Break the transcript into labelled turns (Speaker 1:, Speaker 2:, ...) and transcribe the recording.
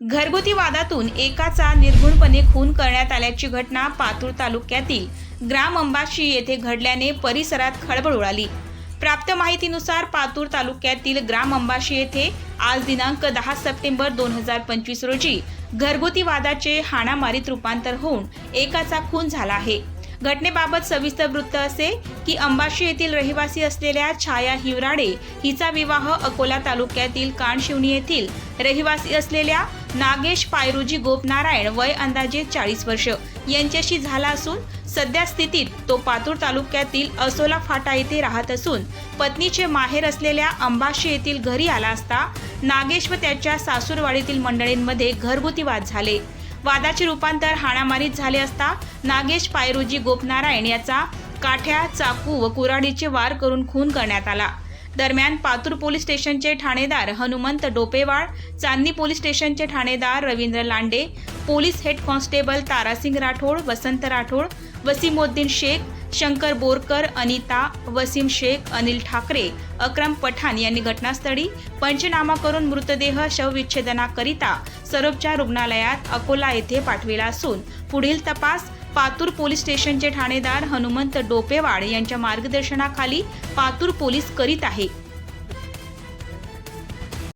Speaker 1: घरगुती वादातून एकाचा निर्घुणपणे खून करण्यात आल्याची घटना पातूर तालुक्यातील ग्राम अंबाशी येथे घडल्याने परिसरात खळबळ उडाली. प्राप्त माहितीनुसार पातूर तालुक्यातील ग्राम अंबाशी येथे आज दिनांक दहा सप्टेंबर दोन हजार पंचवीस रोजी घरगुती वादाचे हाणामारीत रूपांतर होऊन एकाचा खून झाला आहे. घटनेबाबत सविस्तर वृत्त असे की अंबाशी येथील रहिवासी असलेल्या छाया हिवराडे हिचा विवाह अकोला तालुक्यातील कानशिवणी येथील रहिवासी असलेल्या नागेश पायरुजी गोपनारायण वय अंदाजे चाळीस वर्ष. यांच्याशी झाला असून सध्या स्थितीत तो पातूर तालुक्यातील असोला फाटा येथे राहत असून पत्नीचे माहेर असलेल्या अंबाशी येथील घरी आला असता नागेश व त्याच्या सासूरवाडीतील मंडळींमध्ये घरगुती वाद झाले. वादाचे रूपांतर हाणामारीत झाले असता नागेश पायरुजी गोपनारायण याचा काठ्या चाकू व कुऱ्हाडीचे वार करून खून करण्यात आला. दरम्यान पातूर पोलीस स्टेशनचे ठाणेदार हनुमंत डोपेवाड चांदणी पोलीस स्टेशनचे ठाणेदार Ravindra Lande police head constable Tarasingh Rathod Vasant Rathod Wasimoddin Shaikh Shankar Borkar Anita Wasim Shaikh Anil Thakare Akram Pathan यांनी घटनास्थळी पंचनामा करून मृतदेह शवविच्छेदनाकरिता सरोपच्या रुग्णालयात अकोला येथे पाठविला असून पुढील तपास पातूर पोलीस स्टेशनचे ठाणेदार हनुमंत डोपेवाड यांच्या मार्गदर्शनाखाली पातूर पोलीस करीत आहे.